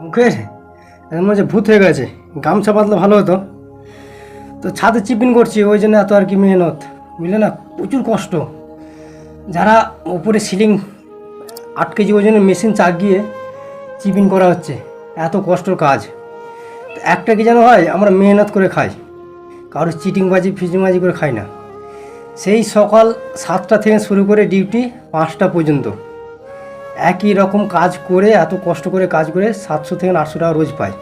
মুখের এমন যে ভূত হয়ে গেছে, গামছা বাঁধলে ভালো হতো। তো ছাদে চিপিন করছি, ওই জন্য এত আর কি মেহনত। বুঝলে না, প্রচুর কষ্ট। যারা ওপরে সিলিং আট কেজি ওজনের মেশিন চাগিয়ে চিপিন করা হচ্ছে, এত কষ্টর কাজ। একটা কি যেন হয়, আমরা মেহনত করে খাই। কারোর চিটিংবাজি ফিটিংবাজি করে খাই না। সেই সকাল সাতটা থেকে শুরু করে ডিউটি পাঁচটা পর্যন্ত। একই রকম কাজ করে, এত কষ্ট করে কাজ করে সাতশো থেকে আটশো টাকা রোজ পায়।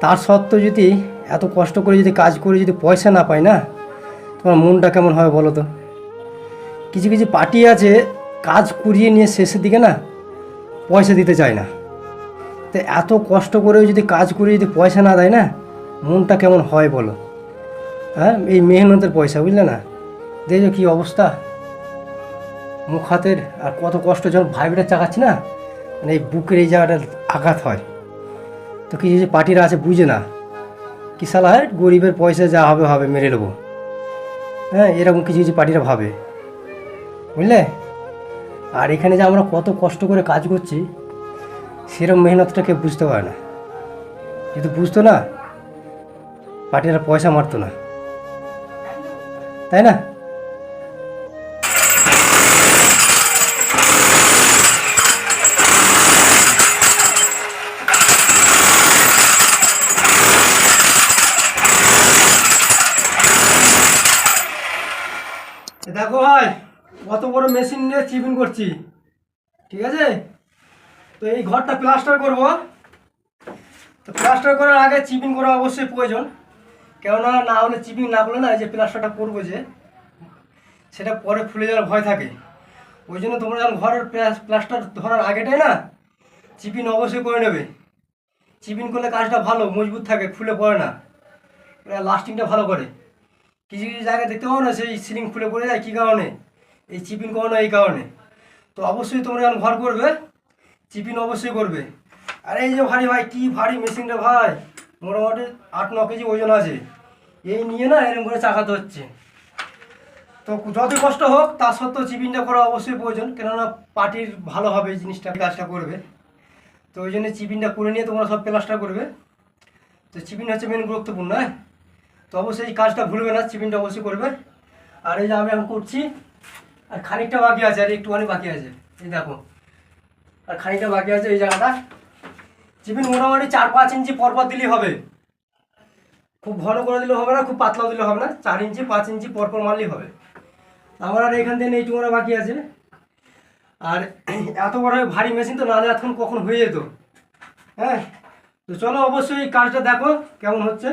তার সত্ত্বেও যদি এত কষ্ট করে যদি কাজ করে যদি পয়সা না পাই না, তোমার মনটা কেমন হবে বলো তো? কিছু কিছু পার্টি আছে, কাজ করিয়ে নিয়ে শেষের দিকে না পয়সা দিতে চায় না। তো এত কষ্ট করেও যদি কাজ করে যদি পয়সা না দেয় না, মনটা কেমন হয় বলো? হ্যাঁ এই মেহনতের পয়সা, বুঝলে না? দেখো কী অবস্থা। মুখ হাতের আর কত কষ্ট যখন ভাইব্রেট চাকাচ্ছি না? মানে এই বুকের এই জায়গাটা আঘাত হয়। তো কিছু যে পার্টিরা আছে বুঝে না। কি সালা হয় গরিবের পয়সা যা হবে হবে, মেরে নেব। হ্যাঁ এরকম কিছু কিছু পার্টিরা ভাবে। বুঝলে? আর এখানে যে আমরা কত কষ্ট করে কাজ করছি সেরকম মেহনতটা কেউ বুঝতে পারে না। যদি বুঝতো না, পার্টিরা পয়সা মারতো না। তাই না? দেখো ভাই, কত বড় মেশিন নিয়ে চিপিং করছি। ঠিক আছে? তো এই ঘরটা প্লাস্টার করব। তো প্লাস্টার করার আগে চিপিং করা অবশ্যই প্রয়োজন। কেননা না হলে চিপিং না করলে না এই যে প্লাস্টারটা করব যে, সেটা পরে ফুলে যাওয়ার ভয় থাকে। ওই জন্য তোমরা যখন ঘরের প্লাস- প্লাস্টার ধরার আগেটাই না চিপিং অবশ্যই করে নেবে। চিপিং করলে কাজটা ভালো, মজবুত থাকে খুলে পড়ে না। লাস্টিংটা ভালো করে। কিছু কিছু জায়গায় দেখতে পাবো না, সেই সিলিং খুলে পড়ে যায় কী কারণে? এই চিপিন করো না এই কারণে। তো অবশ্যই তোমরা যখন ঘর করবে চিপিন অবশ্যই করবে। আর এই যে ভারী ভাই, কী ভারী মেশিনটা ভাই? মোটামুটি আট, ন কেজি ওজন আছে। এই নিয়ে না এরকম করে চাকাতে হচ্ছে। তো যতই কষ্ট হোক তার সত্ত্বেও চিপিনটা করা অবশ্যই প্রয়োজন। কেননা পার্টির ভালো হবে এই জিনিসটা কাজটা করবে। তো ওই জন্য চিপিনটা করে নিয়ে তোমরা সব প্লাস্টার করবে। তো চিপিন হচ্ছে মেন গুরুত্বপূর্ণ হ্যাঁ? তো অবশ্যই এই কাজটা ভুলবে না চিপিনটা অবশ্যই করবে আর এই যে আমি এখন করছি, আর খানিকটা বাকি আছে, আর একটুখানি বাকি আছে। এই দেখো, আর খানিকটা বাকি আছে এই জায়গাটা। চিপিন মোটামুটি চার পাঁচ ইঞ্চি পরপর দিলেই হবে। খুব ঘন করে দিলে হবে না, খুব পাতলা দিলে হবে না। চার ইঞ্চি, পাঁচ ইঞ্চি পরপর মারলেই হবে। আমার আর এখান থেকে এইটুকুনা বাকি আছে। আর এত বড় ভারী মেশিন তো নাহলে এখন কখন হয়ে যেত। হ্যাঁ তো চলো অবশ্যই কাজটা দেখো, কেমন হচ্ছে।